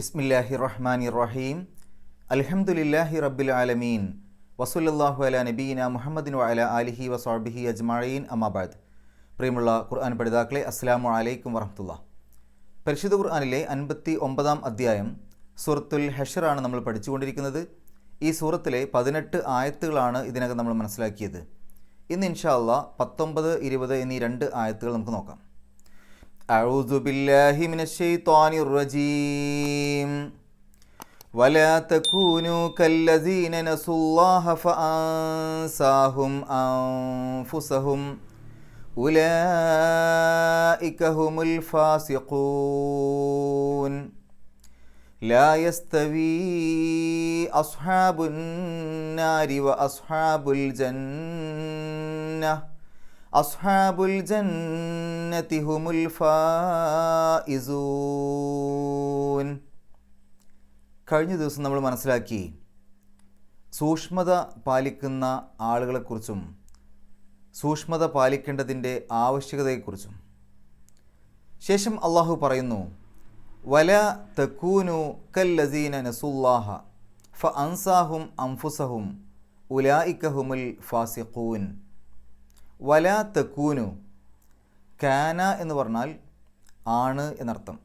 ബിസ്മില്ലാഹി റഹ്മാനി റഹീം അലഹമുല്ലാഹി റബ്ബിൽ ആലമീൻ. വസുല്ലാഹു അല നബീന മുഹമ്മദിൻ വഅല ആലിഹി വസാബിഹി അജ്മഈൻ. അമാബാദ് പ്രിയമുള്ള ഖുർആൻ പഠിതാക്കളെ അസ്സാമു അലൈക്കും വറഹമുല്ല പരിശുദ്ധ ഖുർആാനിലെ അൻപത്തി ഒമ്പതാം അധ്യായം സൂറത്തുൽ ഹഷറാണ് നമ്മൾ പഠിച്ചുകൊണ്ടിരിക്കുന്നത്. ഈ സൂറത്തിലെ പതിനെട്ട് ആയത്തുകളാണ് ഇതിനകം നമ്മൾ മനസ്സിലാക്കിയത്. ഇന്ന് ഇൻഷാ അല്ല പത്തൊമ്പത് ഇരുപത് എന്നീ രണ്ട് ആയത്തുകൾ നമുക്ക് നോക്കാം. أعوذ بالله من الشيطان الرجيم. ولا تكونوا كالذين نسوا الله فأنساهم أنفسهم. أولئك هم الفاسقون. لا يستوي أصحاب النار وأصحاب الجنة. അസ്ഹാബുൽ ജന്നതി ഹുമുൽ കഴിഞ്ഞ ദിവസം നമ്മൾ മനസ്സിലാക്കി സൂക്ഷ്മത പാലിക്കുന്ന ആളുകളെക്കുറിച്ചും സൂക്ഷ്മത പാലിക്കേണ്ടതിന്റെ ആവശ്യകതയെക്കുറിച്ചും. ശേഷം അള്ളാഹു പറയുന്നു വല തെക്കൂനു കല്ലസീന നസുല്ലാഹ ഫ അൻസാഹും അംഫുസഹും ഉലായിക്കഹുമുൽ ഫാസിഖൂൻ. വല തെക്കൂനു കാന എന്ന് പറഞ്ഞാൽ ആണ് എന്നർത്ഥം.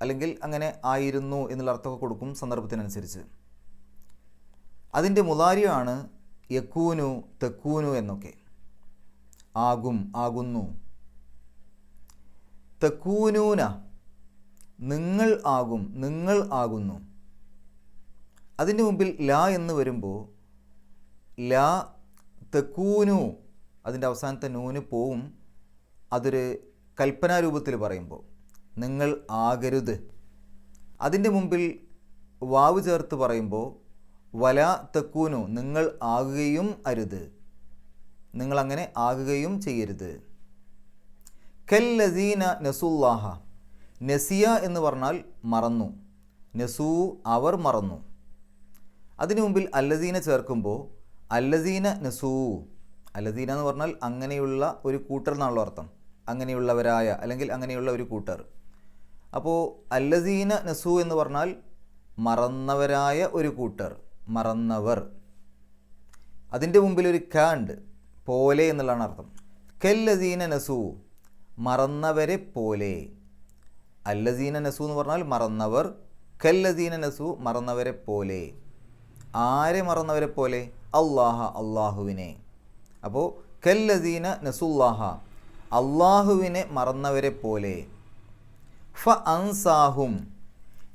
അല്ലെങ്കിൽ അങ്ങനെ ആയിരുന്നു എന്നുള്ള അർത്ഥമൊക്കെ കൊടുക്കും സന്ദർഭത്തിനനുസരിച്ച്. അതിന്റെ മുതാരിയാണ് യക്കൂനു തെക്കൂനു എന്നൊക്കെ. ആകും ആകുന്നു. തെക്കൂനൂന നിങ്ങൾ ആകും നിങ്ങൾ ആകുന്നു. അതിന്റെ മുമ്പിൽ ല എന്ന് വരുമ്പോൾ ല തെക്കൂനു അതിന്റെ അവസാനത്തെ നൂന് പോവും. അതൊരു കൽപ്പനാരൂപത്തിൽ പറയുമ്പോൾ നിങ്ങൾ ആകരുത്. അതിന്റെ മുമ്പിൽ വാവ് ചേർത്ത് പറയുമ്പോൾ വല തെക്കൂനു നിങ്ങൾ ആകുകയും അരുത്. നിങ്ങളങ്ങനെ ആകുകയും ചെയ്യരുത്. കല്ലസീന നസുല്ലാഹ. നസിയ എന്ന് പറഞ്ഞാൽ മറന്നു. നസൂ അവർ മറന്നു. അതിനു മുമ്പിൽ അല്ലസീന ചേർക്കുമ്പോൾ അല്ലസീന നസൂ അല്ലദീന എന്ന് പറഞ്ഞാൽ അങ്ങനെയുള്ള ഒരു കൂട്ടർ എന്നാണല്ലോ അർത്ഥം. അങ്ങനെയുള്ളവരായ അല്ലെങ്കിൽ അങ്ങനെയുള്ള ഒരു കൂട്ടർ. അപ്പോൾ അല്ലദീന നസു എന്ന് പറഞ്ഞാൽ മറന്നവരായ ഒരു കൂട്ടർ മറന്നവർ. അതിന്റെ മുമ്പിൽ ഒരു കാണ്ട് പോലെ എന്നുള്ളതാണ് അർത്ഥം. കല്ലദീന നസു മറന്നവരെ പോലെ. അല്ലദീന നസു എന്ന് പറഞ്ഞാൽ മറന്നവർ കല്ലദീന നസു മറന്നവരെ പോലെ. ആരെ മറന്നവരെ പോലെ? അള്ളാഹ അള്ളാഹുവിനെ. അപ്പോൾ കല്ലദീന നസുല്ലാഹ അള്ളാഹുവിനെ മറന്നവരെ പോലെ. ഫ അൻസാഹും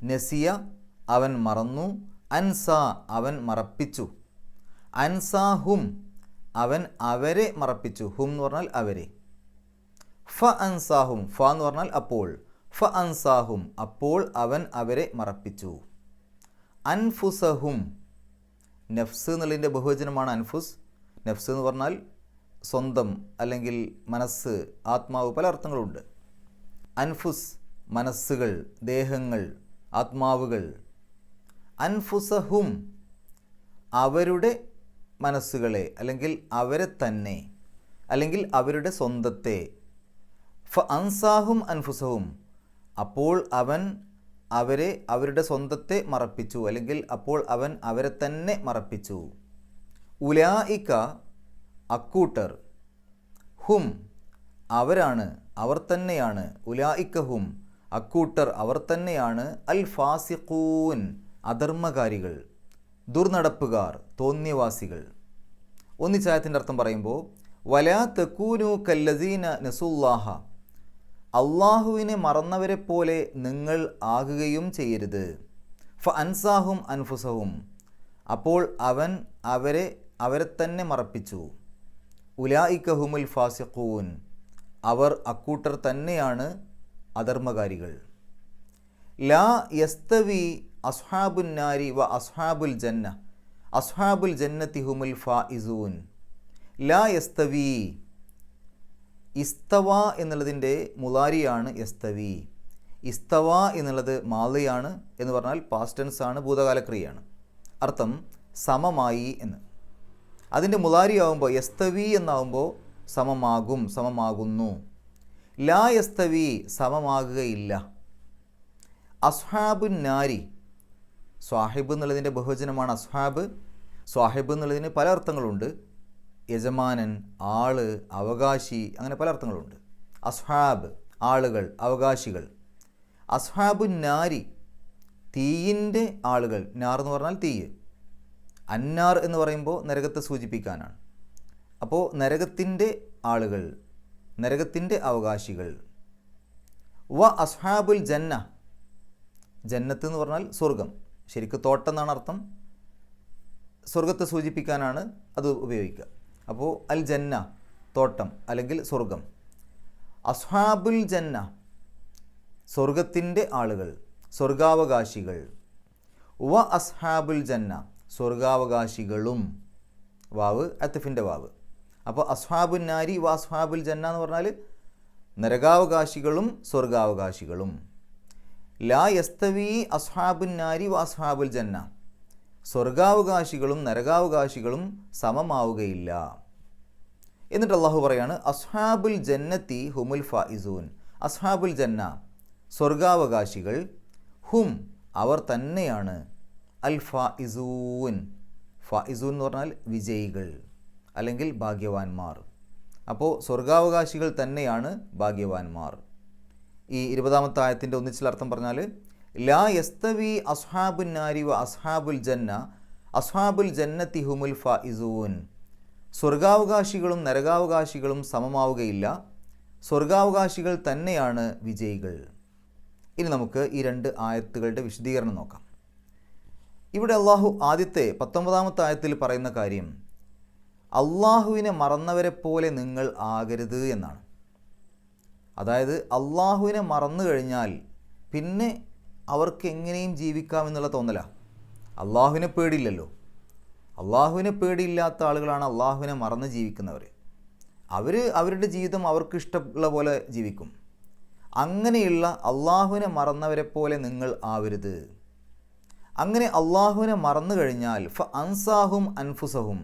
നസിയ അവൻ മറന്നു അൻസാ അവൻ മറപ്പിച്ചു. അൻസാഹും അവൻ അവരെ മറപ്പിച്ചു ഹും എന്ന് പറഞ്ഞാൽ അവരെ. ഫ അൻസാഹും ഫ എന്ന് പറഞ്ഞാൽ അപ്പോൾ. ഫ അൻസാഹും അപ്പോൾ അവൻ അവരെ മറപ്പിച്ചു. അൻഫുസഹും നഫ്സ് എന്നുള്ളതിന്റെ ബഹുവചനമാണ് അൻഫുസ്. നഫ്സ് എന്ന് പറഞ്ഞാൽ സ്വന്തം അല്ലെങ്കിൽ മനസ്സ് ആത്മാവ് പല അർത്ഥങ്ങളുണ്ട്. അൻഫുസ് മനസ്സുകൾ ദേഹങ്ങൾ ആത്മാവുകൾ. അൻഫുസഹും അവരുടെ മനസ്സുകളെ അല്ലെങ്കിൽ അവരെ തന്നെ അല്ലെങ്കിൽ അവരുടെ സ്വന്തത്തെ. ഫ അൻസാഹും അൻഫുസഹും. അപ്പോൾ അവൻ അവരെ അവരുടെ സ്വന്തത്തെ മറപ്പിച്ചു അല്ലെങ്കിൽ അപ്പോൾ അവൻ അവരെ തന്നെ മറപ്പിച്ചു. ഉലായിക്ക അക്കൂട്ടർ. ഹും അവരാണ് അവർ തന്നെയാണ്. ഉലായിക്ക ഹും അക്കൂട്ടർ അവർ തന്നെയാണ്. അൽ ഫാസിഖൂൻ അധർമ്മകാരികൾ ദുർനടപ്പുകാർ തോന്നിയവാസികൾ. ഒന്നിച്ചായത്തിന്റെ അർത്ഥം പറയുമ്പോൾ വലാ തെക്കൂനു കല്ലസീന നസുല്ലാഹ അള്ളാഹുവിനെ മറന്നവരെ പോലെ നിങ്ങൾ ആകുകയും ചെയ്യരുത്. ഫ അൻസാഹും അൻഫുസഹും. അപ്പോൾ അവൻ അവരെ അവരെ തന്നെ മറപ്പിച്ചു. ഉലായിക്കഹുമുൽ ഫാസിഖൂൻ. അവർ അക്കൂട്ടർ തന്നെയാണ് അധർമ്മകാരികൾ. ലാ യസ്തവി അസ്ഹാബുൻ നാരി വ അസ്ഹാബുൽ ജന്ന. അസ്ഹാബുൽ ജന്നത്തി ഹുമുൽ ഫായിസൂൻ ലാ യസ്തവി. ഇസ്തവ എന്നുള്ളതിന്റെ മുലാരിയാണ് യസ്തവി. ഇസ്തവ എന്നുള്ളത് മാലയാണ് എന്ന് പറഞ്ഞാൽ പാസ്റ്റൻസ് ആണ് ഭൂതകാലക്രിയയാണ്. അർത്ഥം സമമായി എന്ന്. അതിന്റെ മുലാരിയാവുമ്പോൾ യസ്തവി എന്നാവുമ്പോൾ സമമാകും സമമാകുന്നു. ലാ യസ്തവി സമമാകുകയില്ല. അസ്ഹാബുൻ നാരി സ്വാഹിബ് എന്നുള്ളതിന്റെ ബഹുവചനമാണ് അസ്ഹാബ്. സ്വാഹിബ് എന്നുള്ളതിന് പല അർത്ഥങ്ങളുണ്ട്. യജമാനൻ ആൾ അവകാശി അങ്ങനെ പല അർത്ഥങ്ങളുണ്ട്. അസ്ഹാബ് ആളുകൾ അവകാശികൾ. അസ്ഹാബുൻ നാരി തീയിന്റെ ആളുകൾ. നാർ എന്ന് പറഞ്ഞാൽ തീയ്. അന്നാർ എന്ന് പറയുമ്പോൾ നരകത്തെ സൂചിപ്പിക്കാനാണ്. അപ്പോൾ നരകത്തിന്റെ ആളുകൾ നരകത്തിന്റെ അവകാശികൾ. വ അസ്ഹാബുൽ ജന്ന ജന്നത്ത് എന്ന് പറഞ്ഞാൽ സ്വർഗം ശരിക്കും തോട്ടം എന്നാണ് അർത്ഥം. സ്വർഗത്തെ സൂചിപ്പിക്കാനാണ് അത് ഉപയോഗിക്കുക. അപ്പോൾ അൽ ജന്ന തോട്ടം അല്ലെങ്കിൽ സ്വർഗം അസ്ഹാബുൽ ജന്ന സ്വർഗത്തിന്റെ ആളുകൾ സ്വർഗാവകാശികൾ. വ അസ്ഹാബുൽ ജന്ന സ്വർഗാവകാശികളും. വാവ് അത്തഫിന്റെ വാവ്. അപ്പോൾ അസ്ഹാബുൻ നാരി വാസ്വാബുൽ ജന്ന എന്ന് പറഞ്ഞാൽ നരകാവകാശികളും സ്വർഗാവകാശികളും. ലാ യസ്തവി അസ്ഹാബുൻ നാരി വാസ്വാബുൽ ജന്ന. സ്വർഗാവകാശികളും നരകാവകാശികളും സമമാവുകയില്ല. എന്നിട്ട് അള്ളാഹു പറയാണ് അസ്ഹാബുൽ ജന്നത്തി ഹുമുൽ ഫായിസൂൻ അസ്ഹാബുൽ ജന്ന സ്വർഗാവകാശികൾ ഹും അവർ തന്നെയാണ്. അൽ ഫായിസൂൻ ഫായിസൂൻ എന്ന് പറഞ്ഞാൽ വിജയികൾ അല്ലെങ്കിൽ ഭാഗ്യവാന്മാർ. അപ്പോൾ സ്വർഗാവകാശികൾ തന്നെയാണ് ഭാഗ്യവാന്മാർ. ഈ ഇരുപതാമത്തെ ആയത്തിന്റെ ഒന്നിച്ചിൽ അർത്ഥം പറഞ്ഞാൽ ലാ യസ്തവി അസ്ഹാബുൻ നാരി വ അസ്ഹാബുൽ ജന്ന അസ്ഹാബുൽ ജന്നത്തി ഹുമുൽ ഫായിസൂൻ സ്വർഗാവകാശികളും നരകാവകാശികളും സമമാവുകയില്ല. സ്വർഗാവകാശികൾ തന്നെയാണ് വിജയികൾ. ഇനി നമുക്ക് ഈ രണ്ട് ആയത്തുകളുടെ വിശദീകരണം നോക്കാം. ഇവിടെ അള്ളാഹു ആദ്യത്തെ പത്തൊമ്പതാമത്തെ ആയത്തിൽ പറയുന്ന കാര്യം അള്ളാഹുവിനെ മറന്നവരെ പോലെ നിങ്ങൾ ആകരുത് എന്നാണ്. അതായത് അള്ളാഹുവിനെ മറന്നു കഴിഞ്ഞാൽ പിന്നെ അവർക്ക് എങ്ങനെയും ജീവിക്കാമെന്നുള്ള തോന്നല. അള്ളാഹുവിനെ പേടിയില്ലല്ലോ. അള്ളാഹുവിനെ പേടിയില്ലാത്ത ആളുകളാണ് അള്ളാഹുവിനെ മറന്ന് ജീവിക്കുന്നവർ. അവർ അവരുടെ ജീവിതം അവർക്ക് ഇഷ്ടമുള്ള പോലെ ജീവിക്കും. അങ്ങനെയുള്ള അള്ളാഹുവിനെ മറന്നവരെ പോലെ നിങ്ങൾ ആവരുത്. അങ്ങനെ അള്ളാഹുവിനെ മറന്നു കഴിഞ്ഞാൽ ഫ അൻസാഹും അൻഫുസഹും.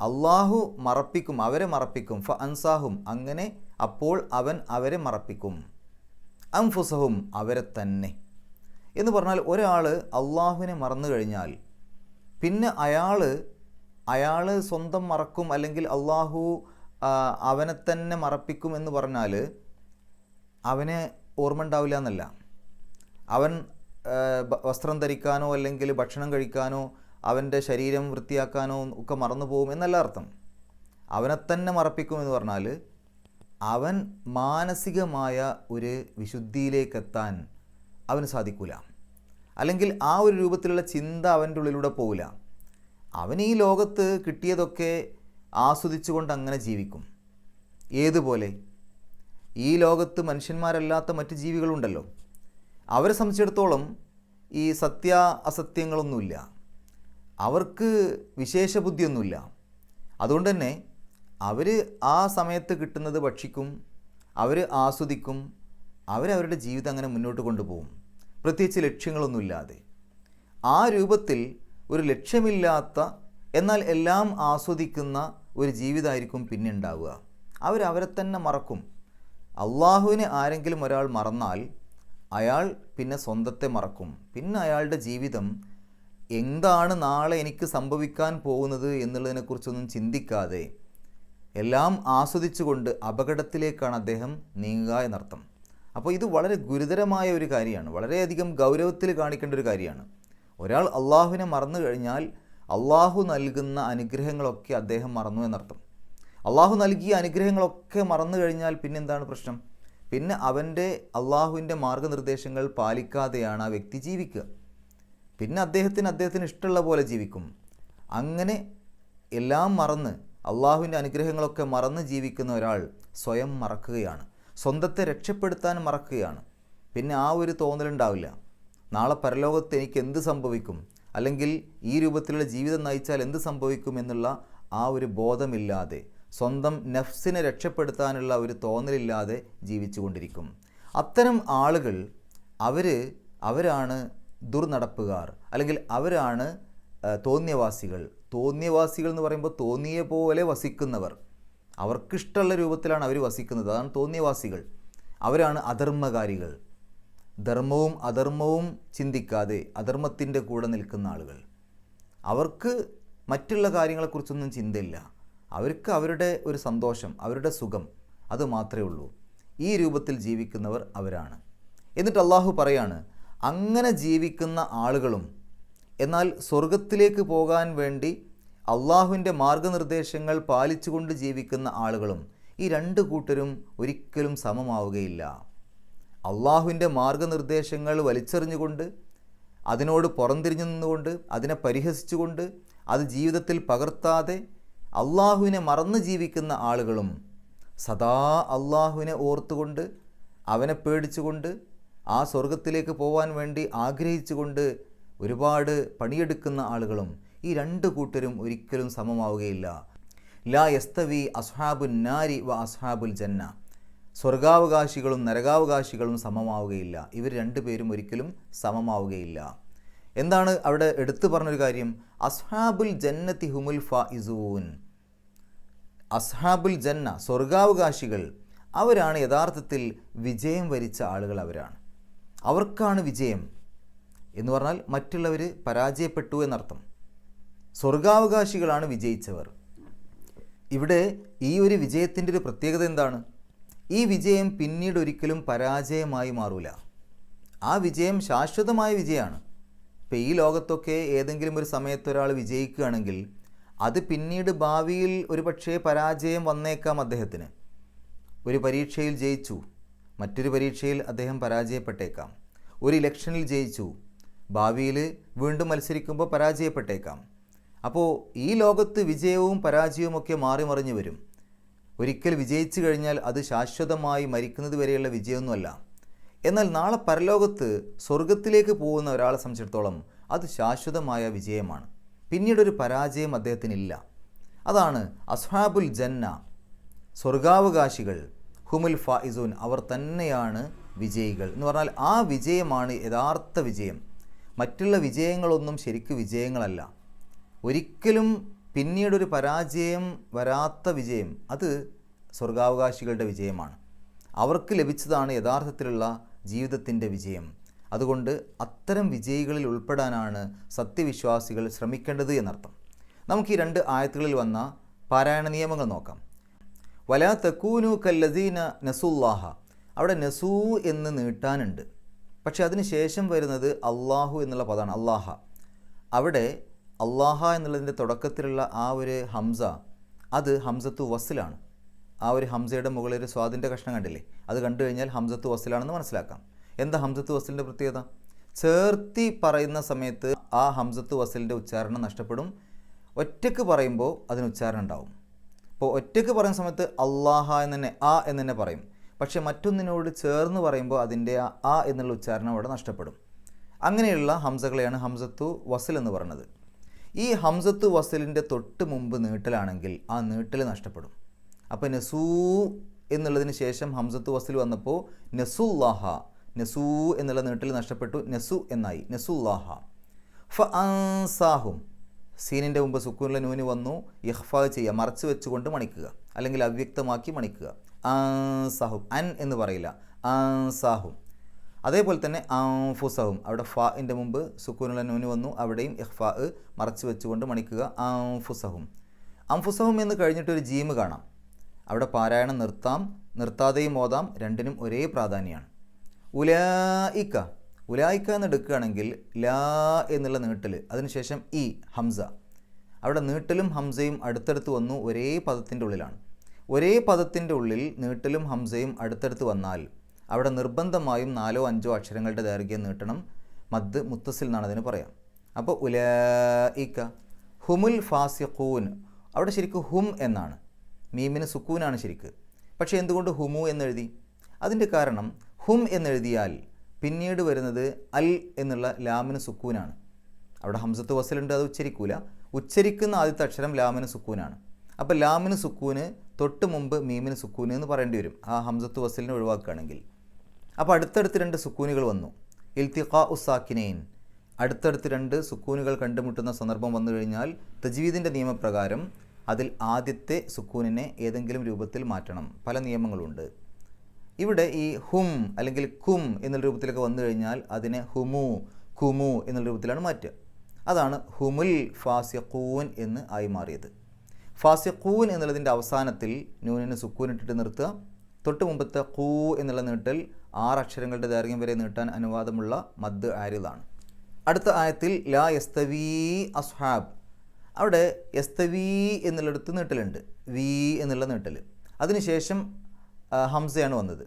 അള്ളാഹു മറപ്പിക്കും അവരെ മറപ്പിക്കും. ഫ അൻസാഹും അങ്ങനെ അപ്പോൾ അവൻ അവരെ മറപ്പിക്കും. അൻഫുസഹും അവരെ തന്നെ. എന്ന് പറഞ്ഞാൽ ഒരാൾ അള്ളാഹുവിനെ മറന്നു കഴിഞ്ഞാൽ പിന്നെ അയാൾ അയാൾ സ്വന്തം മറക്കും അല്ലെങ്കിൽ അള്ളാഹു അവനെ തന്നെ മറപ്പിക്കും എന്ന് പറഞ്ഞാൽ അവനെ ഓർമ്മ ഉണ്ടാവില്ല എന്നല്ല. അവൻ വസ്ത്രം ധരിക്കാനോ അല്ലെങ്കിൽ ഭക്ഷണം കഴിക്കാനോ അവന്റെ ശരീരം വൃത്തിയാക്കാനോ ഒക്കെ മറന്നു പോകും എന്നല്ല അർത്ഥം. അവനെ തന്നെ മറപ്പിക്കും എന്ന് പറഞ്ഞാൽ അവൻ മാനസികമായ ഒരു വിശുദ്ധിയിലേക്കെത്താൻ അവന് സാധിക്കില്ല അല്ലെങ്കിൽ ആ ഒരു രൂപത്തിലുള്ള ചിന്ത അവന്റെ ഉള്ളിലൂടെ പോവില്ല. അവൻ ഈ ലോകത്ത് കിട്ടിയതൊക്കെ ആസ്വദിച്ചുകൊണ്ട് അങ്ങനെ ജീവിക്കും. ഏതുപോലെ? ഈ ലോകത്ത് മനുഷ്യന്മാരല്ലാത്ത മറ്റ് ജീവികളുണ്ടല്ലോ. അവരെ സംബന്ധിച്ചിടത്തോളം ഈ സത്യ അസത്യങ്ങളൊന്നുമില്ല. അവർക്ക് വിശേഷ ബുദ്ധിയൊന്നുമില്ല. അതുകൊണ്ട് തന്നെ അവർ ആ സമയത്ത് കിട്ടുന്നത് ഭക്ഷിക്കും അവർ ആസ്വദിക്കും അവരവരുടെ ജീവിതം അങ്ങനെ മുന്നോട്ട് കൊണ്ടുപോകും. പ്രത്യേകിച്ച് ലക്ഷ്യങ്ങളൊന്നുമില്ലാതെ. ആ രൂപത്തിൽ ഒരു ലക്ഷ്യമില്ലാത്ത എന്നാൽ എല്ലാം ആസ്വദിക്കുന്ന ഒരു ജീവിതമായിരിക്കും പിന്നെ ഉണ്ടാവുക. അവരവരെ തന്നെ മറക്കും. അള്ളാഹുവിനെ ആരെങ്കിലും ഒരാൾ മറന്നാൽ അയാൾ പിന്നെ സ്വന്തത്തെ മറക്കും. പിന്നെ അയാളുടെ ജീവിതം എന്താണ് നാളെ എനിക്ക് സംഭവിക്കാൻ പോകുന്നത് എന്നുള്ളതിനെക്കുറിച്ചൊന്നും ചിന്തിക്കാതെ എല്ലാം ആസ്വദിച്ചുകൊണ്ട് അപകടത്തിലേക്കാണ് അദ്ദേഹം നീങ്ങുക എന്നർത്ഥം. അപ്പോൾ ഇത് വളരെ ഗുരുതരമായ ഒരു കാര്യമാണ്. വളരെയധികം ഗൗരവത്തിൽ കാണിക്കേണ്ട ഒരു കാര്യമാണ്. ഒരാൾ അള്ളാഹുവിനെ മറന്നു കഴിഞ്ഞാൽ അള്ളാഹു നൽകുന്ന അനുഗ്രഹങ്ങളൊക്കെ അദ്ദേഹം മറന്നു എന്നർത്ഥം. അള്ളാഹു നൽകിയ അനുഗ്രഹങ്ങളൊക്കെ മറന്നു കഴിഞ്ഞാൽ പിന്നെന്താണ് പ്രശ്നം? പിന്നെ അവന്റെ അള്ളാഹുവിന്റെ മാർഗനിർദ്ദേശങ്ങൾ പാലിക്കാതെയാണ് ആ വ്യക്തി ജീവിക്കുക. പിന്നെ അദ്ദേഹത്തിന് അദ്ദേഹത്തിന് ഇഷ്ടമുള്ള പോലെ ജീവിക്കും. അങ്ങനെ എല്ലാം മറന്ന് അള്ളാഹുവിന്റെ അനുഗ്രഹങ്ങളൊക്കെ മറന്ന് ജീവിക്കുന്ന ഒരാൾ സ്വയം മറക്കുകയാണ്. സ്വന്തത്തെ രക്ഷപ്പെടുത്താൻ മറക്കുകയാണ്. പിന്നെ ആ ഒരു തോന്നലുണ്ടാവില്ല. നാളെ പരലോകത്ത് എനിക്ക് എന്ത് സംഭവിക്കും? അല്ലെങ്കിൽ ഈ രൂപത്തിലുള്ള ജീവിതം നയിച്ചാൽ എന്ത് സംഭവിക്കും എന്നുള്ള ആ ഒരു ബോധമില്ലാതെ സ്വന്തം നഫ്സിനെ രക്ഷപ്പെടുത്താനുള്ള ഒരു തോന്നലില്ലാതെ ജീവിച്ചു കൊണ്ടിരിക്കും അത്തരം ആളുകൾ അവർ അവരാണ് ദുർനടപ്പുകാർ. അല്ലെങ്കിൽ അവരാണ് തോന്നിയവാസികൾ. തോന്നിയവാസികൾ എന്ന് പറയുമ്പോൾ തോന്നിയ പോലെ വസിക്കുന്നവർ. അവർക്കിഷ്ടമുള്ള രൂപത്തിലാണ് അവർ വസിക്കുന്നത്. അതാണ് തോന്നിയവാസികൾ. അവരാണ് അധർമ്മകാരികൾ. ധർമ്മവും അധർമ്മവും ചിന്തിക്കാതെ അധർമ്മത്തിന്റെ കൂടെ നിൽക്കുന്ന ആളുകൾ. അവർക്ക് മറ്റുള്ള കാര്യങ്ങളെക്കുറിച്ചൊന്നും ചിന്തയില്ല. അവർക്ക് അവരുടെ ഒരു സന്തോഷം അവരുടെ സുഖം അത് മാത്രമേ ഉള്ളൂ. ഈ രൂപത്തിൽ ജീവിക്കുന്നവർ അവരാണ്. എന്നിട്ട് അള്ളാഹു പറയാണ് അങ്ങനെ ജീവിക്കുന്ന ആളുകളും എന്നാൽ സ്വർഗത്തിലേക്ക് പോകാൻ വേണ്ടി അള്ളാഹുവിന്റെ മാർഗനിർദ്ദേശങ്ങൾ പാലിച്ചുകൊണ്ട് ജീവിക്കുന്ന ആളുകളും ഈ രണ്ട് കൂട്ടരും ഒരിക്കലും സമമാവുകയില്ല. അള്ളാഹുവിന്റെ മാർഗനിർദ്ദേശങ്ങൾ വലിച്ചെറിഞ്ഞുകൊണ്ട് അതിനോട് പുറംതിരിഞ്ഞു നിന്നുകൊണ്ട് അതിനെ പരിഹസിച്ചുകൊണ്ട് അത് ജീവിതത്തിൽ പകർത്താതെ അള്ളാഹുവിനെ മറന്ന് ജീവിക്കുന്ന ആളുകളും സദാ അള്ളാഹുവിനെ ഓർത്തുകൊണ്ട് അവനെ പേടിച്ചുകൊണ്ട് ആ സ്വർഗത്തിലേക്ക് പോകാൻ വേണ്ടി ആഗ്രഹിച്ചുകൊണ്ട് ഒരുപാട് പണിയെടുക്കുന്ന ആളുകളും ഈ രണ്ട് കൂട്ടരും ഒരിക്കലും സമമാവുകയില്ല. ലാ യസ്തവി അസ്ഹാബുൽ നാരി വ അസ്ഹാബുൽ ജന്ന. സ്വർഗാവകാശികളും നരകാവകാശികളും സമമാവുകയില്ല. ഇവർ രണ്ടുപേരും ഒരിക്കലും സമമാവുകയില്ല. എന്താണ് അവിടെ എടുത്തു പറഞ്ഞൊരു കാര്യം? അസ്ഹാബുൽ ജന്നത്തി ഹുമുൽ ഫായിസൂൻ അസ്ഹാബുൽ ജന്ന സ്വർഗാവകാശികൾ അവരാണ് യഥാർത്ഥത്തിൽ വിജയം വരിച്ച ആളുകൾ അവരാണ്. അവർക്കാണ് വിജയം എന്ന് പറഞ്ഞാൽ മറ്റുള്ളവർ പരാജയപ്പെട്ടു എന്നർത്ഥം. സ്വർഗാവകാശികളാണ് വിജയിച്ചവർ. ഇവിടെ ഈ ഒരു വിജയത്തിന്റെ ഒരു പ്രത്യേകത എന്താണ്? ഈ വിജയം പിന്നീട് ഒരിക്കലും പരാജയമായി മാറൂല. ആ വിജയം ശാശ്വതമായ വിജയമാണ്. ഇപ്പം ഈ ലോകത്തൊക്കെ ഏതെങ്കിലും ഒരു സമയത്ത് ഒരാൾ വിജയിക്കുകയാണെങ്കിൽ അത് പിന്നീട് ഭാവിയിൽ ഒരു പക്ഷേ പരാജയം വന്നേക്കാം അദ്ദേഹത്തിന്. ഒരു പരീക്ഷയിൽ ജയിച്ചു മറ്റൊരു പരീക്ഷയിൽ അദ്ദേഹം പരാജയപ്പെട്ടേക്കാം. ഒരു ഇലക്ഷനിൽ ജയിച്ചു ഭാവിയിൽ വീണ്ടും മത്സരിക്കുമ്പോൾ പരാജയപ്പെട്ടേക്കാം. അപ്പോൾ ഈ ലോകത്ത് വിജയവും പരാജയവും ഒക്കെ മാറി മറിഞ്ഞു വരും. ഒരിക്കൽ വിജയിച്ചു കഴിഞ്ഞാൽ അത് ശാശ്വതമായി മരിക്കുന്നത് വരെയുള്ള വിജയമൊന്നുമല്ല. എന്നാൽ നാളെ പരലോകത്ത് സ്വർഗത്തിലേക്ക് പോകുന്ന ഒരാളെ സംബന്ധിച്ചിടത്തോളം അത് ശാശ്വതമായ വിജയമാണ്. പിന്നീടൊരു പരാജയം അദ്ദേഹത്തിനില്ല. അതാണ് അസ്ഹാബുൽ ജന്ന സ്വർഗാവകാശികൾ ഹുമുൽ ഫായിസൂൻ അവർ തന്നെയാണ് വിജയികൾ എന്ന് പറഞ്ഞാൽ ആ വിജയമാണ് യഥാർത്ഥ വിജയം. മറ്റുള്ള വിജയങ്ങളൊന്നും ശരിക്ക് വിജയങ്ങളല്ല. ഒരിക്കലും പിന്നീടൊരു പരാജയം വരാത്ത വിജയം അത് സ്വർഗാവകാശികളുടെ വിജയമാണ്. അവർക്ക് ലഭിച്ചതാണ് യഥാർത്ഥത്തിലുള്ള ജീവിതത്തിന്റെ വിജയം. അതുകൊണ്ട് അത്തരം വിജയികളിൽ ഉൾപ്പെടാനാണ് സത്യവിശ്വാസികൾ ശ്രമിക്കേണ്ടത് എന്നർത്ഥം. നമുക്ക് ഈ രണ്ട് ആയത്തുകളിൽ വന്ന പാരായണ നിയമങ്ങൾ നോക്കാം. വലാ തക്കൂനു കല്ലദീന നസുല്ലാഹ. അവിടെ നസൂ എന്ന് നീട്ടാനുണ്ട്. പക്ഷേ അതിന് ശേഷം വരുന്നത് അള്ളാഹു എന്നുള്ള പദമാണ് അള്ളാഹ അവിടെ അള്ളാഹ എന്നുള്ളതിന്റെ തുടക്കത്തിലുള്ള ആ ഒരു ഹംസ അത് ഹംസത്തു വസ്സിലാണ് ആ ഒരു ഹംസയുടെ മുകളിൽ ഒരു സ്വാതിന്റെ കഷ്ണം കണ്ടില്ലേ? അത് കണ്ടു കഴിഞ്ഞാൽ ഹംസത്ത് വസ്സിലാണെന്ന് മനസ്സിലാക്കാം. എന്താ ഹംസത്ത് വസ്സിലിന്റെ പ്രത്യേകത? ചേർത്തി പറയുന്ന സമയത്ത് ആ ഹംസത്ത് വസ്സിലിന്റെ ഉച്ചാരണം നഷ്ടപ്പെടും. ഒറ്റയ്ക്ക് പറയുമ്പോൾ അതിന് ഉച്ചാരണം ഉണ്ടാവും. ഇപ്പോൾ ഒറ്റയ്ക്ക് പറയുന്ന സമയത്ത് അള്ളാഹ എന്ന് തന്നെ ആ എന്ന് തന്നെ പറയും. പക്ഷേ മറ്റൊന്നിനോട് ചേർന്ന് പറയുമ്പോൾ അതിന്റെ ആ ആ എന്നുള്ള ഉച്ചാരണം അവിടെ നഷ്ടപ്പെടും. അങ്ങനെയുള്ള ഹംസകളെയാണ് ഹംസത്തു വസൽ എന്ന് പറയുന്നത്. ഈ ഹംസത്തു വസലിന്റെ തൊട്ട് മുമ്പ് നീട്ടലാണെങ്കിൽ ആ നീട്ടൽ നഷ്ടപ്പെടും. അപ്പോൾ നസൂ എന്നുള്ളതിന് ശേഷം ഹംസത്ത് വസിൽ വന്നപ്പോൾ നസുല്ലാഹ നസൂ എന്നുള്ള നീട്ടിൽ നഷ്ടപ്പെട്ടു നസു എന്നായി നസുല്ലാഹ. ഫ അൻസാഹും സീനിന്റെ മുമ്പ് സുക്കൂനിലെ നൂന് വന്നു ഇഹ്ഫാ ചെയ്യുക മറച്ചു വെച്ചുകൊണ്ട് മണിക്കുക അല്ലെങ്കിൽ അവ്യക്തമാക്കി മണിക്കുക. ആൻസാഹും അൻ എന്ന് പറയില്ല ആൻസാഹും അതേപോലെ തന്നെ ആംഫുസഹും അവിടെ ഫാഇന്റെ മുമ്പ് സുക്കൂനുള്ള നൂന് വന്നു അവിടെയും ഇഹ്ഫാ മറച്ചു വെച്ചുകൊണ്ട് മണിക്കുക ആംഫുസഹും അംഫുസഹും എന്ന് കഴിഞ്ഞിട്ടൊരു ജീമ് കാണാം. അവിടെ പാരായണം നിർത്താം നിർത്താതെയും ഓതാം രണ്ടിനും ഒരേ പ്രാധാന്യമാണ് ഉലായിക്ക ഉലായിക്ക എന്ന് എടുക്കുകയാണെങ്കിൽ ലാ എന്നുള്ള നീട്ടൽ അതിനുശേഷം ഇ ഹംസ. അവിടെ നീട്ടലും ഹംസയും അടുത്തടുത്ത് വന്നു ഒരേ പദത്തിന്റെ ഉള്ളിലാണ്. ഒരേ പദത്തിന്റെ ഉള്ളിൽ നീട്ടലും ഹംസയും അടുത്തടുത്ത് വന്നാൽ അവിടെ നിർബന്ധമായും നാലോ അഞ്ചോ അക്ഷരങ്ങളുടെ ദൈർഘ്യം നീട്ടണം. മദ് മുത്തസിൽ എന്നാണ് അതിന് പറയാം. അപ്പോൾ ഉലായിക്ക ഹുമുൽ ഫാസിഖൂൻ അവിടെ ശരിക്കും ഹും എന്നാണ്. മീമിന് സുക്കൂനാണ് ശരിക്ക്. പക്ഷേ എന്തുകൊണ്ട് ഹുമു എന്നെഴുതി? അതിന്റെ കാരണം ഹും എന്നെഴുതിയാൽ പിന്നീട് വരുന്നത് അൽ എന്നുള്ള ലാമിന് സുക്കൂനാണ്. അവിടെ ഹംസത്ത് വസലുണ്ട് അത് ഉച്ചരിക്കൂല. ഉച്ചരിക്കുന്ന ആദ്യത്തെ അക്ഷരം ലാമിന് സുക്കൂനാണ്. അപ്പോൾ ലാമിന് സുക്കൂന് തൊട്ട് മുമ്പ് മീമിന് സുക്കൂന് എന്ന് പറയേണ്ടി വരും ആ ഹംസത്ത് വസലിനെ ഒഴിവാക്കുകയാണെങ്കിൽ. അപ്പോൾ അടുത്തടുത്ത് രണ്ട് സുക്കൂനുകൾ വന്നു. ഇൽത്തിഖാ ഉസാക്കിനെയിൻ അടുത്തടുത്ത് രണ്ട് സുക്കൂനുകൾ കണ്ടുമുട്ടുന്ന സന്ദർഭം വന്നു കഴിഞ്ഞാൽ തജ്വീദിന്റെ നിയമപ്രകാരം അതിൽ ആദ്യത്തെ സുക്കൂനിനെ ഏതെങ്കിലും രൂപത്തിൽ മാറ്റണം. പല നിയമങ്ങളുണ്ട്. ഇവിടെ ഈ ഹും അല്ലെങ്കിൽ കും എന്നുള്ള രൂപത്തിലൊക്കെ വന്നു കഴിഞ്ഞാൽ അതിനെ ഹുമു കുമു എന്നുള്ള രൂപത്തിലാണ് മാറ്റുക. അതാണ് ഹുമുൽ ഫാസിഖൂൻ എന്ന് ആയി മാറിയത്. ഫാസിഖൂൻ എന്നുള്ളതിന്റെ അവസാനത്തിൽ നൂനിന് സുക്കൂൻ ഇട്ടിട്ട് നിർത്തുക. തൊട്ട് മുമ്പത്തെ കൂ എന്നുള്ള നീട്ടൽ ആറ് അക്ഷരങ്ങളുടെ ദൈർഘ്യം വരെ നീട്ടാൻ അനുവാദമുള്ള മദ് ആരിതാണ് അടുത്ത ആയത്തിൽ ലാ യസ്തവീ അസ്ഹാബ്. അവിടെ യസ്തവീ എന്നുള്ളിടത്ത് നീട്ടലുണ്ട്. വി എന്നുള്ള നീട്ടൽ അതിനുശേഷം ഹംസയാണ് വന്നത്.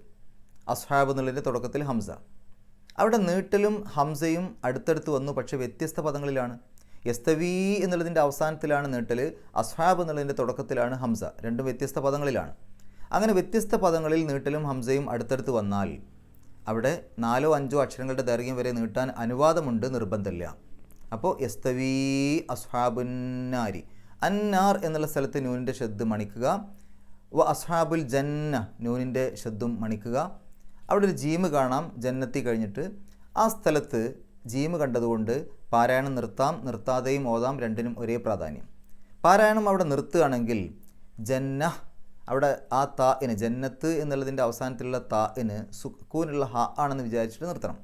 അസ്ഹാബ് എന്നുള്ളതിന്റെ തുടക്കത്തിൽ ഹംസ. അവിടെ നീട്ടലും ഹംസയും അടുത്തടുത്ത് വന്നു പക്ഷേ വ്യത്യസ്ത പദങ്ങളിലാണ്. യസ്തവി എന്നുള്ളതിന്റെ അവസാനത്തിലാണ് നീട്ടൽ അസ്ഹാബ് എന്നുള്ളതിന്റെ തുടക്കത്തിലാണ് ഹംസ. രണ്ടും വ്യത്യസ്ത പദങ്ങളിലാണ്. അങ്ങനെ വ്യത്യസ്ത പദങ്ങളിൽ നീട്ടലും ഹംസയും അടുത്തടുത്ത് വന്നാൽ അവിടെ നാലോ അഞ്ചോ അക്ഷരങ്ങളുടെ ദൈർഘ്യം വരെ നീട്ടാൻ അനുവാദമുണ്ട് നിർബന്ധമില്ല. അപ്പോൾ യസ്തവി അസ്ഹാബുന്നാരി. അന്നാർ എന്നുള്ള സ്ഥലത്ത് നൂനിന്റെ ശബ്ദം മണിക്കുക. വ അസ്ഹാബുൽ ജന്ന നൂനിന്റെ ശബ്ദം മണിക്കുക. അവിടെ ഒരു ജീമ് കാണാം ജന്നത്തി കഴിഞ്ഞിട്ട്. ആ സ്ഥലത്ത് ജീമ് കണ്ടതുകൊണ്ട് പാരായണം നിർത്താം നിർത്താതെയും ഓതാം രണ്ടിനും ഒരേ പ്രാധാന്യം. പാരായണം അവിടെ നിർത്തുകയാണെങ്കിൽ ജന്ന അവിടെ ആ താ ഇന് ജന്നത്ത് എന്നുള്ളതിന്റെ അവസാനത്തിലുള്ള താ ഇന് സുക്കൂനുള്ള ഹ ആണെന്ന് വിചാരിച്ചിട്ട് നിർത്തണം.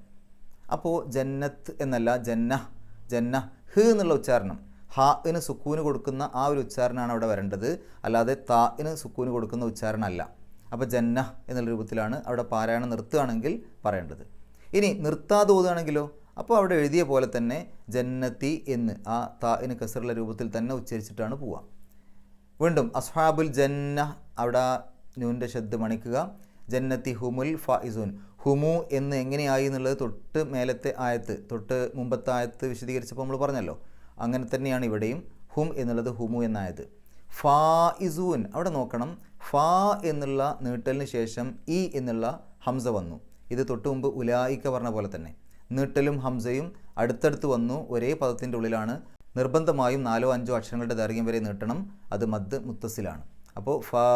അപ്പോൾ ജന്നത്ത് എന്നല്ല ജന്ന ജന്ന ഹ് എന്നുള്ള ഉച്ചാരണം. ഹ ഇന് സുക്കൂന് കൊടുക്കുന്ന ആ ഒരു ഉച്ചാരണമാണ് അവിടെ വരേണ്ടത്. അല്ലാതെ താഇന് സുക്കൂന് കൊടുക്കുന്ന ഉച്ചാരണമല്ല അപ്പോൾ ജന്ന എന്നുള്ള രൂപത്തിലാണ് അവിടെ പാരായണം നിർത്തുകയാണെങ്കിൽ പറയേണ്ടത്. ഇനി നിർത്താതെ ഓതുകയാണെങ്കിലോ? അപ്പോൾ അവിടെ എഴുതിയ പോലെ തന്നെ ജന്നത്തി എന്ന് ആ താഇന് കസറുള്ള രൂപത്തിൽ തന്നെ ഉച്ചരിച്ചിട്ടാണ് പോവുക. വീണ്ടും അസ്ഹാബുൽ ജന്ന അവിടെ നൂന്റെ ശബ്ദം അണിക്കുക ജന്നത്തി ഹുമുൽ ഫായിസൂൻ ഹുമു എന്ന് എങ്ങനെയായി എന്നുള്ളത് തൊട്ട് മേലത്തെ ആയത്ത് തൊട്ട് മുമ്പത്തെ ആയത്ത് വിശദീകരിച്ചപ്പോൾ നമ്മൾ പറഞ്ഞല്ലോ. അങ്ങനെ തന്നെയാണ് ഇവിടെയും ഹും എന്നുള്ളത് ഹുമു എന്നായത്. ഫാ ഇസൂൻ അവിടെ നോക്കണം. ഫാ എന്നുള്ള നീട്ടലിന് ശേഷം ഇ എന്നുള്ള ഹംസ വന്നു. ഇത് തൊട്ട് മുമ്പ് ഉലായിക്ക പറഞ്ഞ പോലെ തന്നെ. നീട്ടലും ഹംസയും അടുത്തടുത്ത് വന്നു. ഒരേ പദത്തിന്റെ ഉള്ളിലാണ്. നിർബന്ധമായും നാലോ അഞ്ചോ അക്ഷരങ്ങളുടെ ദൈർഘ്യം വരെ നീട്ടണം. അത് മദ് മുത്തസിലാണ് അപ്പോൾ ഫാ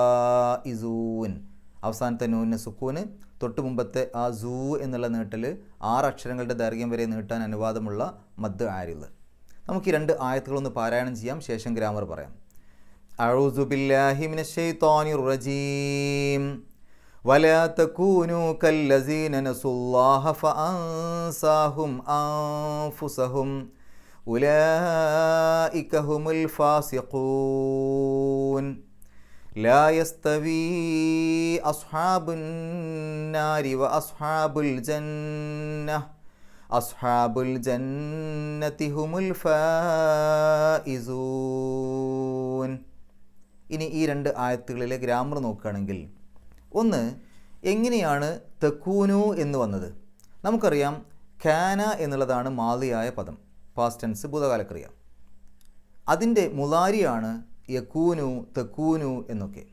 ഇസൂൻ അവസാനത്തെ നൂന് സുക്കൂന് തൊട്ട് മുമ്പത്തെ ആ സൂ എന്നുള്ള നീട്ടൽ ആറ് അക്ഷരങ്ങളുടെ ദൈർഘ്യം വരെ നീട്ടാൻ അനുവാദമുള്ള മദ് ആരിത് നമുക്ക് ഈ രണ്ട് ആയത്തുകളൊന്ന് പാരായണം ചെയ്യാം ശേഷം ഗ്രാമർ പറയാം أعوذ بالله من الشيطان الرجيم ولا تكونوا كالذين نسوا الله فأنساهم أنفسهم أولئك هم الفاسقون അസ്ഹാബുന്നാരി വ അസ്ഹാബുൽ ജന്ന അസ്ഹാബുൽ ഇനി ഈ രണ്ട് ആയത്തുകളിലെ ഗ്രാമർ നോക്കുകയാണെങ്കിൽ ഒന്ന് എങ്ങനെയാണ് തെക്കൂനു എന്ന് വന്നത്? നമുക്കറിയാം കാന എന്നുള്ളതാണ് മാതിയായ പദം പാസ്റ്റ് ടെൻസ് ഭൂതകാലക്രിയ. അതിന്റെ മുലാരിയാണ് യക്കൂനു തെക്കൂനു എന്നൊക്കെ.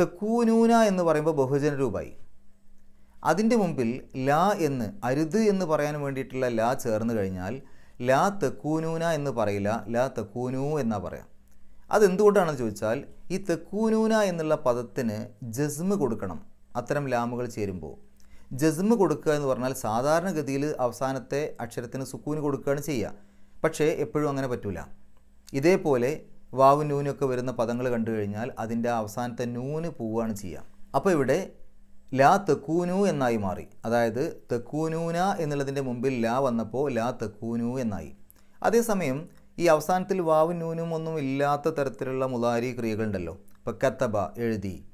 തെക്കൂനൂന എന്ന് പറയുമ്പോൾ ബഹുജന രൂപമായി അതിന്റെ മുമ്പിൽ ലാ എന്ന് അരുത് എന്ന് പറയാൻ വേണ്ടിയിട്ടുള്ള ലാ ചേർന്ന് കഴിഞ്ഞാൽ ലാ തെക്കൂനൂന എന്ന് പറയില്ല ലാ തെക്കൂനു എന്നാ പറയാം. അതെന്തുകൊണ്ടാണെന്ന് ചോദിച്ചാൽ ഈ തെക്കൂനൂന എന്നുള്ള പദത്തിന് ജസ്മ് കൊടുക്കണം. അത്തരം ലാമുകൾ ചേരുമ്പോൾ. ജസ്മ് കൊടുക്കുക എന്ന് പറഞ്ഞാൽ സാധാരണഗതിയിൽ അവസാനത്തെ അക്ഷരത്തിന് സുക്കൂന് കൊടുക്കുകയാണ് ചെയ്യുക. പക്ഷേ എപ്പോഴും അങ്ങനെ പറ്റൂല. ഇതേപോലെ വാവ് നൂനൊക്കെ വരുന്ന പദങ്ങൾ കണ്ടു കഴിഞ്ഞാൽ അതിന്റെ അവസാനത്തെ നൂന് പോവുകയാണ് ചെയ്യുക. അപ്പോൾ ഇവിടെ ലാ തെക്കൂനു എന്നായി മാറി. അതായത് തെക്കൂനൂന എന്നുള്ളതിന്റെ മുമ്പിൽ ലാ വന്നപ്പോൾ ലാ തെക്കൂനു എന്നായി. അതേസമയം ഈ അവസാനത്തിൽ വാവ് നൂനും ഒന്നും ഇല്ലാത്ത തരത്തിലുള്ള മുതാരി ക്രിയകളുണ്ടല്ലോ. ഇപ്പോൾ കത്തബ എഴുതി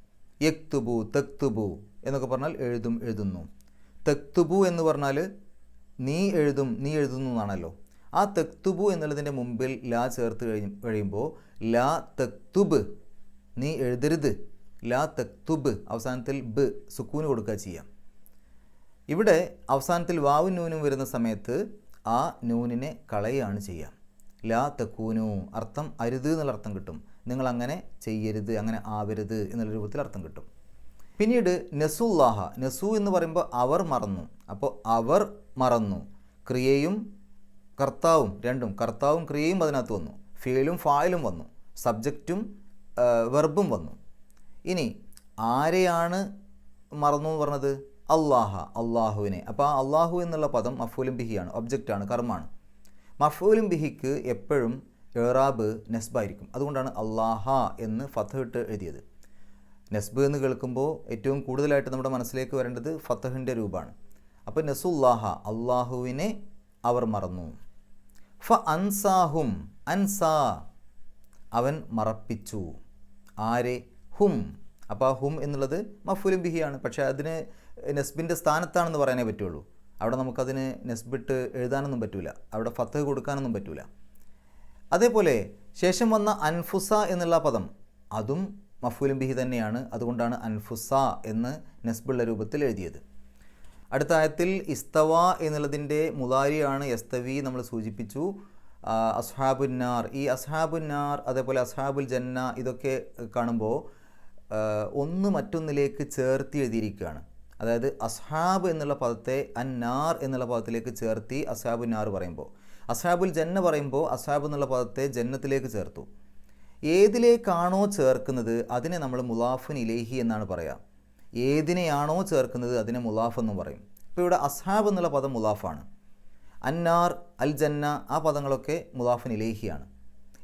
യക്തുബു തെക്തുബു എന്നൊക്കെ പറഞ്ഞാൽ എഴുതും എഴുതുന്നു. തെക്തുബു എന്ന് പറഞ്ഞാൽ നീ എഴുതും നീ എഴുതുന്നു എന്നാണല്ലോ. ആ തെക്തുബു എന്നുള്ളതിന്റെ മുമ്പിൽ ലാ ചേർത്ത് കഴി കഴിയുമ്പോൾ ലാ തെക്തുബ് നീ എഴുതരുത്. ലാ തെക്തുബ് അവസാനത്തിൽ ബ് സുക്കൂന് കൊടുക്കുക ചെയ്യാം. ഇവിടെ അവസാനത്തിൽ വാവും നൂനും വരുന്ന സമയത്ത് ആ നൂനിനെ കളയുകയാണ് ചെയ്യാം. ലാ തെക്കൂനു അർത്ഥം അരുത് എന്നുള്ള അർത്ഥം കിട്ടും. നിങ്ങൾ അങ്ങനെ ചെയ്യരുത് അങ്ങനെ ആവരുത് എന്നുള്ള രൂപത്തിൽ അർത്ഥം കിട്ടും. പിന്നീട് നസുല്ലാഹ നസു എന്ന് പറയുമ്പോൾ അവർ മറന്നു. അപ്പോൾ അവർ മറന്നു. ക്രിയയും കർത്താവും രണ്ടും കർത്താവും ക്രിയയും അതിനകത്ത് വന്നു. ഫീലും ഫായലും വന്നു. സബ്ജക്റ്റും വെർബും വന്നു. ഇനി ആരെയാണ് മറന്നു എന്ന് പറഞ്ഞത്? അള്ളാഹ അള്ളാഹുവിനെ അപ്പോൾ ആ അള്ളാഹു എന്നുള്ള പദം മഫൂലും ബിഹിയാണ് ഒബ്ജക്റ്റാണ് കർമ്മമാണ് മഫൂലും ബിഹിക്ക് എപ്പോഴും ഏറാബ് നെസ്ബായിരിക്കും. അതുകൊണ്ടാണ് അള്ളാഹ എന്ന് ഫത്ത് ഇട്ട് എഴുതിയത്. നെസ്ബ് എന്ന് കേൾക്കുമ്പോൾ ഏറ്റവും കൂടുതലായിട്ട് നമ്മുടെ മനസ്സിലേക്ക് വരേണ്ടത് ഫത്തഹിന്റെ രൂപമാണ്. അപ്പോൾ നെസുല്ലാഹ അള്ളാഹുവിനെ അവർ മറന്നു. ഫ അൻസാഹും അൻസാ അവൻ മറപ്പിച്ചു. ആരെ? ഹും. അപ്പോൾ ആ ഹും എന്നുള്ളത് മഫുലും ബിഹിയാണ്. പക്ഷേ അതിന് നെസ്ബിന്റെ സ്ഥാനത്താണെന്ന് പറയാനേ പറ്റുള്ളൂ. അവിടെ നമുക്കതിന് നെസ്ബിട്ട് എഴുതാനൊന്നും പറ്റൂല. അവിടെ ഫത്ത് കൊടുക്കാനൊന്നും പറ്റൂല. അതേപോലെ ശേഷം വന്ന അൻഫുസ എന്നുള്ള പദം അതും മഫൂലും ബിഹി തന്നെയാണ്. അതുകൊണ്ടാണ് അൻഫുസ എന്ന് നെസ്ബുള്ള രൂപത്തിൽ എഴുതിയത്. അടുത്ത ആയത്തിൽ ഇസ്തവ എന്നുള്ളതിന്റെ മുതാരിയാണ് യസ്തവി നമ്മൾ സൂചിപ്പിച്ചു. അസ്ഹാബുന്നാർ. ഈ അസ്ഹാബുന്നാർ അതേപോലെ അസ്ഹാബുൽ ജന്ന ഇതൊക്കെ കാണുമ്പോൾ ഒന്ന് മറ്റൊന്നിലേക്ക് ചേർത്തി എഴുതിയിരിക്കുകയാണ്. അതായത് അസ്ഹാബ് എന്നുള്ള പദത്തെ അന്നാർ എന്നുള്ള പദത്തിലേക്ക് ചേർത്തി അസ്ഹാബുന്നാർ പറയുമ്പോൾ. അസ്ഹാബുൽ ജന്ന പറയുമ്പോൾ അസ്ഹാബ് എന്നുള്ള പദത്തെ ജന്നത്തിലേക്ക് ചേർത്തു. ഏതിലേക്കാണോ ചേർക്കുന്നത് അതിനെ നമ്മൾ മുലാഫുൻ ഇലേഹി എന്നാണ് പറയുക. ഏതിനെയാണോ ചേർക്കുന്നത് അതിനെ മുലാഫ് എന്ന് പറയും. ഇപ്പോൾ ഇവിടെ അസ്ഹാബ് എന്നുള്ള പദം മുലാഫാണ്. അന്നാർ അൽ ജന്ന ആ പദങ്ങളൊക്കെ മുലാഫിൻ ഇലേഹിയാണ്.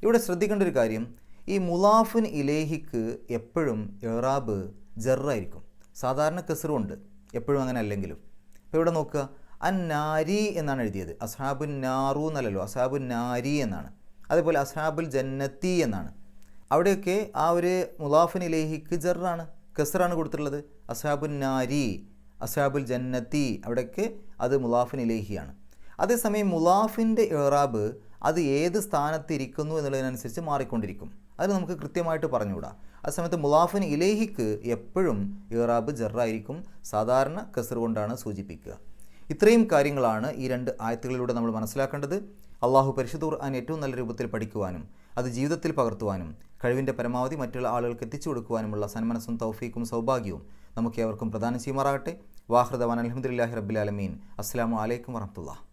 ഇവിടെ ശ്രദ്ധിക്കേണ്ട ഒരു കാര്യം ഈ മുലാഫിൻ ഇലേഹിക്ക് എപ്പോഴും എറാബ് ജറായിരിക്കും. സാധാരണ കെസറുണ്ട് എപ്പോഴും അങ്ങനെ അല്ലെങ്കിലും. ഇപ്പോൾ ഇവിടെ നോക്കുക അന്നാരി എന്നാണ് എഴുതിയത്. അസ്ഹാബുൻ നാറു എന്നല്ലല്ലോ അസ്ഹാബുൻ നാരി എന്നാണ്. അതേപോലെ അസ്ഹാബുൽ ജന്നത്തി എന്നാണ്. അവിടെയൊക്കെ ആ ഒരു മുലാഫിൻ ഇലേഹിക്ക് ജറാണ്. കെസറാണ് കൊടുത്തിട്ടുള്ളത്. അസാബുൻ നാരി അസാബുൽ ജന്നത്തി അവിടേക്ക് അത് മുലാഫിൻ ഇലേഹിയാണ്. അതേസമയം മുലാഫിന്റെ ഇറാബ് അത് ഏത് സ്ഥാനത്ത് ഇരിക്കുന്നു എന്നുള്ളതിനനുസരിച്ച് മാറിക്കൊണ്ടിരിക്കും. അത് നമുക്ക് കൃത്യമായിട്ട് പറഞ്ഞുകൂടാ. ആ സമയത്ത് മുലാഫിൻ ഇലേഹിക്ക് എപ്പോഴും ഇറാബ് ജറായിരിക്കും. സാധാരണ കസർ കൊണ്ടാണ് സൂചിപ്പിക്കുക. ഇത്രയും കാര്യങ്ങളാണ് ഈ രണ്ട് ആയത്തുകളിലൂടെ നമ്മൾ മനസ്സിലാക്കേണ്ടത്. അള്ളാഹു പരിശുദ്ധ ഖുർആൻ ഏറ്റവും നല്ല രൂപത്തിൽ പഠിക്കുവാനും അത് ജീവിതത്തിൽ പകർത്തുവാനും കഴിവിന്റെ പരമാവധി മറ്റുള്ള ആളുകൾക്ക് എത്തിച്ചു കൊടുക്കുവാനുമുള്ള സന്മനസ്സും തൗഫീക്കും സൗഭാഗ്യവും നമുക്ക് ഏവർക്കും പ്രദാനം ചെയ്യുമാറാകട്ടെ. വാഹൃദവാൻ അലഹമുല്ലാഹി റബ്ബിലാലമീൻ അസ്സാം വലൈക്കും വറഹമുല്ല